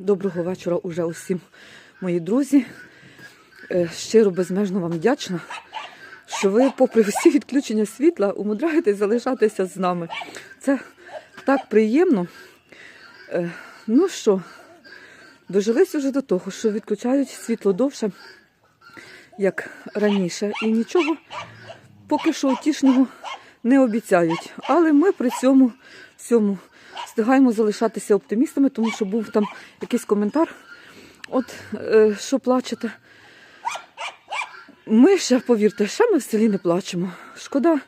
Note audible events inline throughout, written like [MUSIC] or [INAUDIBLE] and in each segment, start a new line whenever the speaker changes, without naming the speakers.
Доброго вечора уже усім, мої друзі. Е, Щиро безмежно вам вдячна, що ви, попри всі відключення світла, умудряєтесь залишатися з нами. Це так приємно. Е, Ну що, дожились уже до того, що відключають світло довше, як раніше, і нічого поки що утішного не обіцяють. Але ми при цьому всьому встигаємо залишатися оптимістами, тому що був там якийсь коментар, от е, що плачете. Ми ще, повірте, ще ми в селі не плачемо. Шкода,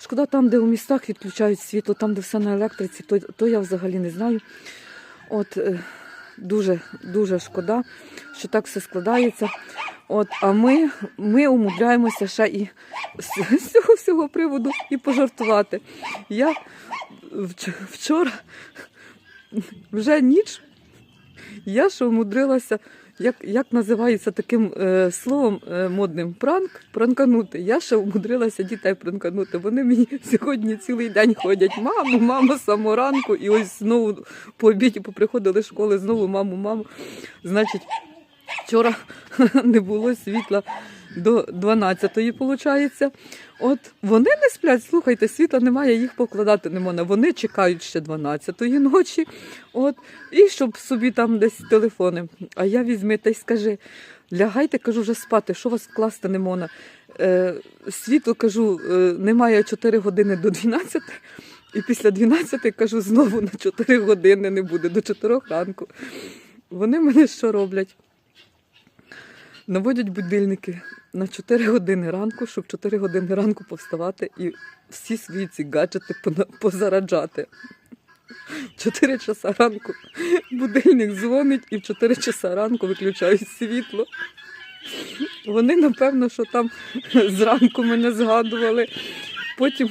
шкода там, де у містах відключають світло, там, де все на електриці, то, то я взагалі не знаю. От е, дуже, дуже шкода, що так все складається. От, а ми, ми умудряємося ще і з цього всього приводу і пожартувати. Я вчора вже ніч, я ще умудрилася, як, як називається таким е, словом е, модним пранк, пранканути. Я ще умудрилася дітей пранканути. Вони мені [LAUGHS] сьогодні цілий день ходять. Маму, маму, самого ранку, і ось знову по обіді поприходили з школи, знову маму, маму. Значить, вчора [LAUGHS] не було світла до 12-ї, виходить. От вони не сплять, слухайте, світла немає, їх покладати не можна. Вони чекають ще 12-ї ночі. От, і щоб собі там десь телефони. А я візьми та й скажи, лягайте, кажу, вже спати, що вас класти не можна. Е, світло, кажу, е, немає 4 години до 12. І після 12 кажу, знову на 4 години не буде, до 4 ранку. Вони мене що роблять? Наводять будильники на 4 години ранку, щоб 4 години ранку повставати і всі свої ці гаджети позараджати. 4 часа ранку будильник дзвонить і в 4 часа ранку виключають світло. Вони, напевно, що там зранку мене згадували. Потім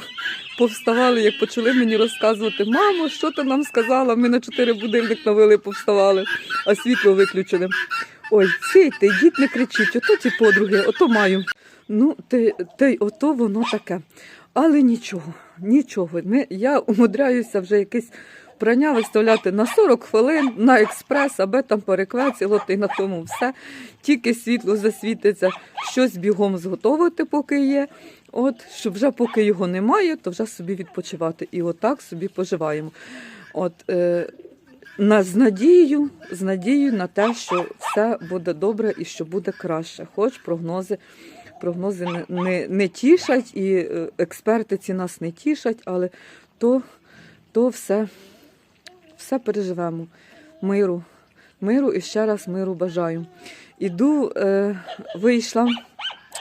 повставали, як почали мені розказувати, мамо, що ти нам сказала? Ми на 4 будильник навели, повставали, а світло виключили. Ой, сійте, йдіть, не кричіть, ото ті подруги, ото маю. Ну, те, те ото воно таке. Але нічого, нічого. Ми, я умудряюся вже якесь прання виставляти на 40 хвилин на експрес, аби там переквеціло, і на тому все. Тільки світло засвітиться, щось бігом зготовити, поки є. От, щоб вже поки його немає, то вже собі відпочивати. І отак собі поживаємо. От, е, на, з надією, з надією на те, що все буде добре і що буде краще. Хоч прогнози, прогнози не, не, не тішать, і е, експерти ці нас не тішать, але то, то все, все переживемо. Миру, миру і ще раз миру бажаю. Іду, е, вийшла.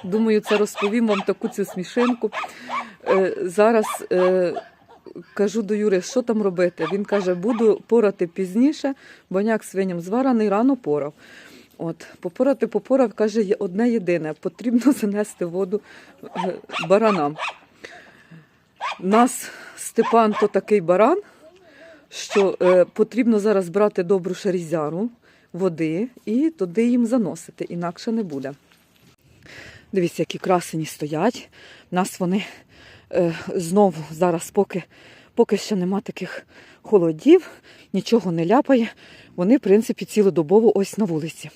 Думаю, це розповім вам таку цю смішинку. Е, зараз е, кажу до Юри, що там робити. Він каже, буду порати пізніше, баняк свиням зварений, рано порав. От, попорати попорав, каже, є одне єдине, потрібно [LAUGHS] занести воду е, баранам. Нас Степан то такий баран, що е, потрібно зараз брати добру шарізяру води і туди їм заносити, інакше не буде. Дивіться, які красені стоять. У нас вони е, знову зараз, поки, поки ще нема таких холодів, нічого не ляпає. Вони, в принципі, цілодобово ось на вулиці.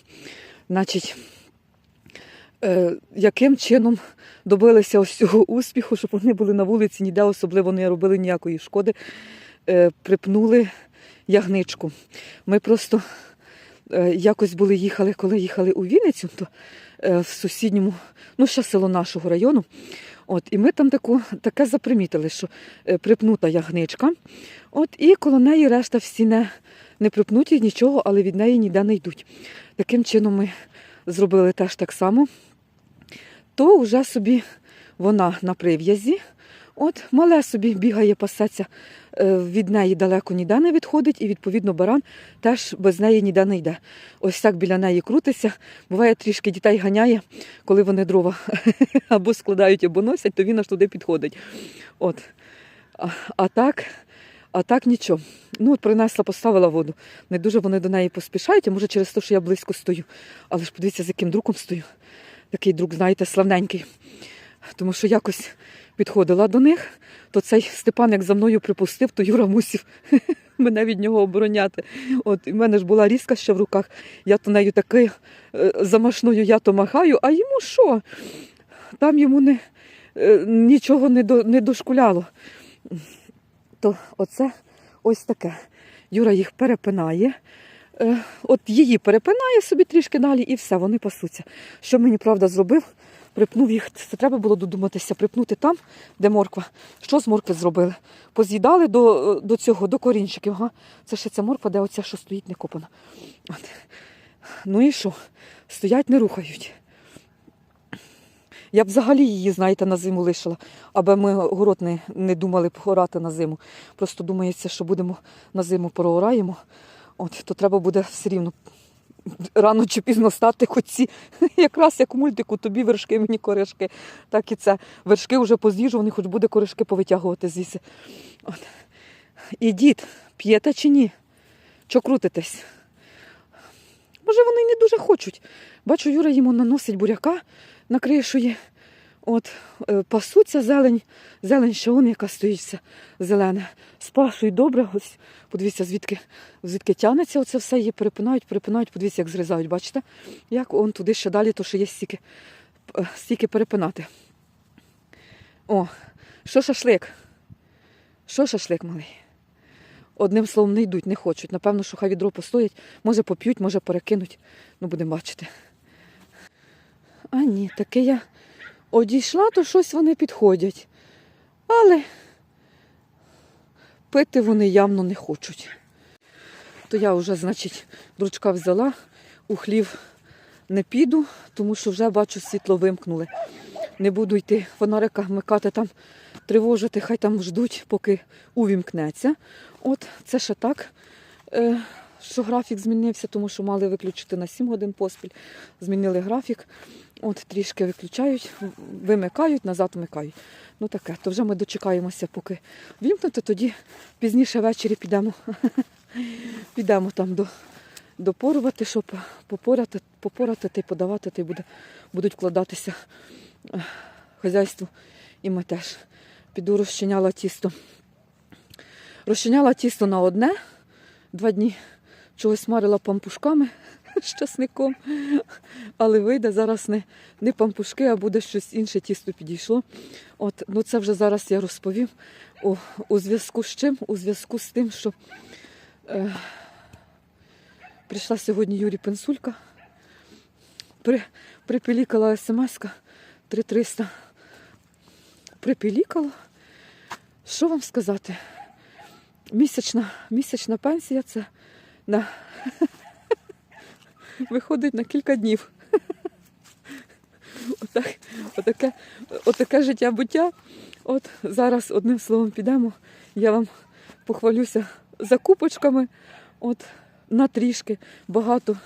Значить, е, яким чином добилися ось цього успіху, щоб вони були на вулиці, ніде особливо не робили ніякої шкоди, е, припнули ягничку. Ми просто якось були їхали, коли їхали у Вінницю, то в сусідньому, ну ще село нашого району. От, і ми там таку, таке запримітили, що е, припнута ягничка. От, і коло неї решта всі не, не припнуті, нічого, але від неї ніде не йдуть. Таким чином ми зробили теж так само. То вже собі вона на прив'язі. От мале собі бігає, пасеться, е, від неї далеко ніде не відходить, і відповідно баран теж без неї ніде не йде. Ось так біля неї крутиться. Буває, трішки дітей ганяє, коли вони дрова [LAUGHS] або складають, або носять, то він аж туди підходить. От. А, а так. А так нічого. Ну, от принесла, поставила воду. Не дуже вони до неї поспішають, а може через те, що я близько стою. Але ж подивіться, з яким друком стою. Такий друк, знаєте, славненький. Тому що якось підходила до них, то цей Степан, як за мною припустив, то Юра мусив [LAUGHS] мене від нього обороняти. От і в мене ж була різка ще в руках. Я то нею таки е, замашною я то махаю, а йому що? Там йому не, е, нічого не, до, не дошкуляло. То оце ось таке. Юра їх перепинає. Е, От її перепинає собі трішки далі і все, вони пасуться. Що мені правда зробив? Припнув їх. Це треба було додуматися, припнути там, де морква. Що з моркви зробили? Поз'їдали до, до цього, до корінчиків. Ага. Це ще ця морква, де оця, що стоїть, не копана. Ну і що? Стоять, не рухають. Я б взагалі її, знаєте, на зиму лишила, аби ми город не, не думали б орати на зиму. Просто думається, що будемо на зиму проораємо, от, то треба буде все рівно рано чи пізно стати хоч [LAUGHS] якраз як у мультику, тобі вершки, мені коришки. Так і це. Вершки вже поз'їжджувані, хоч буде коришки повитягувати звідси. От. дід, п'єте чи ні? Чо крутитесь? Може, вони не дуже хочуть. Бачу, Юра йому наносить буряка, накришує. От, е, пасуться зелень, зелень ще он, яка стоїть зелена. Спашують добре. Ось подивіться, звідки, звідки тягнеться оце все, її перепинають, перепинають, подивіться, як зрізають. Бачите? Як он туди ще далі, то ще є стільки, е, стільки перепинати. О, що шашлик? Що шашлик малий? Одним словом, не йдуть, не хочуть. Напевно, що хай відро постоять, може поп'ють, може перекинуть. Ну, будемо бачити. А ні, таке я одійшла, то щось вони підходять. Але пити вони явно не хочуть. То я вже, значить, дручка взяла, у хлів не піду, тому що вже бачу, світло вимкнули. Не буду йти фонарика вмикати там, тривожити, хай там ждуть, поки увімкнеться. От це ще так, е, що графік змінився, тому що мали виключити на 7 годин поспіль. Змінили графік. От трішки виключають, вимикають, назад вмикають. Ну таке, то вже ми дочекаємося, поки вімкнути, тоді пізніше ввечері підемо. [LAUGHS] підемо там до, допорувати, щоб попорати, попорати подавати, та й буде, будуть вкладатися е, хазяйство. І ми теж піду розчиняла тісто. Розчиняла тісто на одне, два дні чогось марила пампушками [LAUGHS] з часником. Але вийде зараз не, не пампушки, а буде щось інше тісто підійшло. От, ну це вже зараз я розповім. У, у зв'язку з чим? У зв'язку з тим, що е, прийшла сьогодні Юрій Пенсулька, при, припілікала смс-ка 3300. Припілікала. Що вам сказати? Місячна, місячна пенсія це на виходить на кілька днів. Отак, отаке, отаке життя буття. От зараз одним словом підемо. Я вам похвалюся закупочками. От на трішки багато,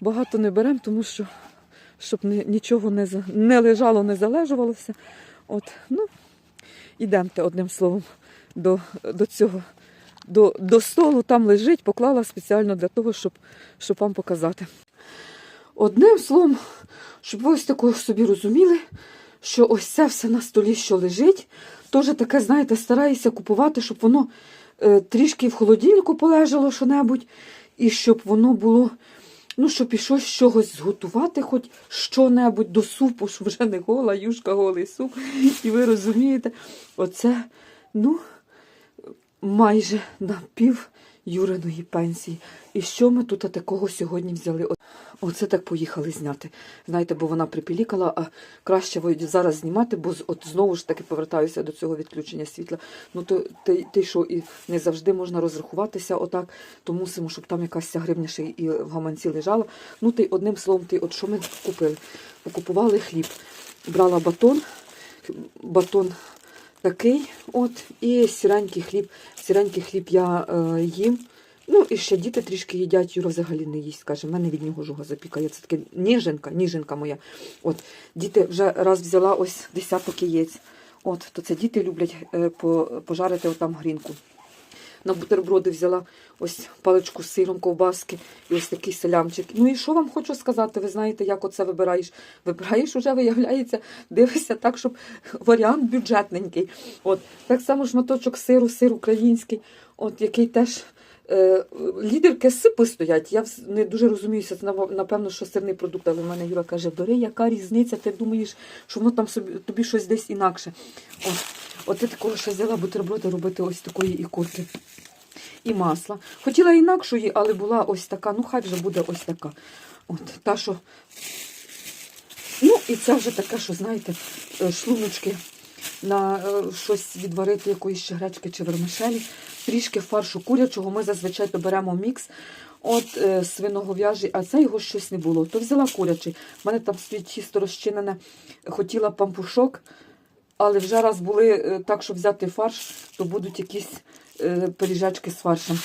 багато не беремо, тому що щоб нічого не, не лежало, не залежувалося. От, ну, ідемте одним словом до, до цього. До, до столу там лежить, поклала спеціально для того, щоб, щоб вам показати. Одним словом, щоб ви ось такого собі розуміли, що ось це все на столі, що лежить, теж таке, знаєте, стараюся купувати, щоб воно е, трішки в холодильнику полежало що-небудь, і щоб воно було, ну, щоб і чогось зготувати, хоч що-небудь до супу, щоб вже не гола, юшка, голий суп. І ви розумієте, оце, ну, майже на пів Юриної пенсії. І що ми тут такого сьогодні взяли? Оце так поїхали зняти. Знаєте, бо вона припілікала, а краще зараз знімати, бо от знову ж таки повертаюся до цього відключення світла. Ну то ти, ти що, і не завжди можна розрахуватися отак, то мусимо, щоб там якась гривня ще і в гаманці лежала. Ну ти одним словом, ти, от що ми купили? Покупували хліб. Брала батон, батон такий, от, і сіренький хліб. Сіренький хліб я е, їм. Ну, і ще діти трішки їдять, Юра взагалі не їсть, каже, в мене від нього жуга запікає. Це таке ніженка, ніженка моя. От, діти вже раз взяла ось десяток яєць. От, то це діти люблять е, пожарити отам грінку. На бутерброди взяла ось паличку з сиром, ковбаски і ось такий селямчик. Ну і що вам хочу сказати? Ви знаєте, як оце вибираєш? Вибираєш уже, виявляється, дивишся так, щоб варіант бюджетненький. От так само шматочок сиру, сир український, от який теж. Е, лідерки сипи стоять. Я не дуже розуміюся. Це напевно, що сирний продукт, але в мене Юра каже: бери, яка різниця? Ти думаєш, що воно там собі тобі щось десь інакше. От, я такого ще взяла бутерброди робити ось такої ікорки. І масла. Хотіла інакшої, але була ось така. Ну, хай вже буде ось така. От, та, що... Ну, і це вже таке, що, знаєте, е, шлуночки на е, щось відварити, якоїсь ще гречки чи вермишелі. Трішки фаршу курячого. Ми зазвичай то беремо мікс от е, свиногов'яжий, а це його щось не було. То взяла курячий. У мене там стоїть чисто розчинене, хотіла пампушок, але вже раз були е, так, щоб взяти фарш, то будуть якісь е, пиріжечки з фаршем.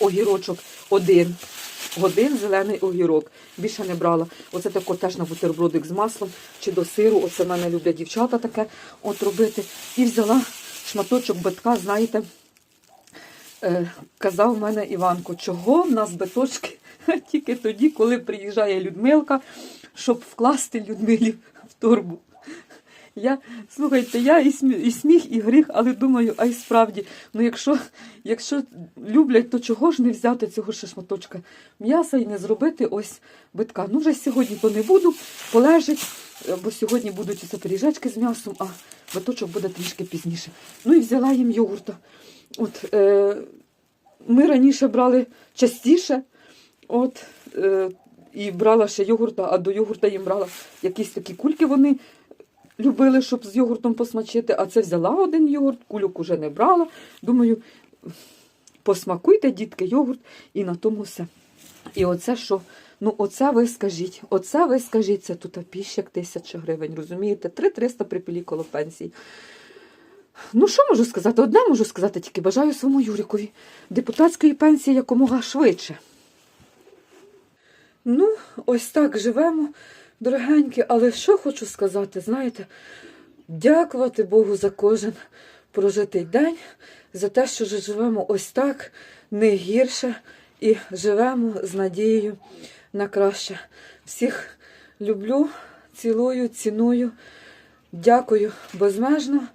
Огірочок один. Один зелений огірок. Більше не брала. Оце тако теж на бутербродик з маслом чи до сиру. Оце в мене люблять дівчата таке от робити. І взяла шматочок битка, знаєте, е, казав мене Іванко, чого в нас биточки [LAUGHS] тільки тоді, коли приїжджає Людмилка, щоб вкласти Людмилі в торбу. Я, слухайте, я і сміх, і сміх, і гріх, але думаю, а й справді, ну якщо, якщо люблять, то чого ж не взяти цього ще шматочка м'яса і не зробити ось битка. Ну, вже сьогодні то не буду, полежить, е, бо сьогодні будуть оце пиріжечки з м'ясом, а биточок буде трішки пізніше. Ну і взяла їм йогурта. От, е, ми раніше брали частіше, от, е, і брала ще йогурта, а до йогурта їм брала якісь такі кульки вони любили, щоб з йогуртом посмачити, а це взяла один йогурт, кульок уже не брала. Думаю, посмакуйте, дітки, йогурт, і на тому все. І оце що? Ну, оце ви скажіть, оце ви скажіть, це тут піщик тисяча гривень, розумієте? 3-300 припілі коло пенсії. Ну, що можу сказати? Одне можу сказати, тільки бажаю своєму Юрікові депутатської пенсії якомога швидше. Ну, ось так живемо, дорогенькі, але що хочу сказати, знаєте, дякувати Богу за кожен прожитий день, за те, що живемо ось так, не гірше, і живемо з надією на краще. Всіх люблю, цілую, ціную, дякую безмежно.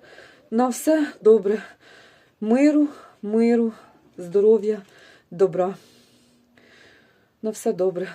На все добре. Миру, миру, здоров'я, добра. На все добре.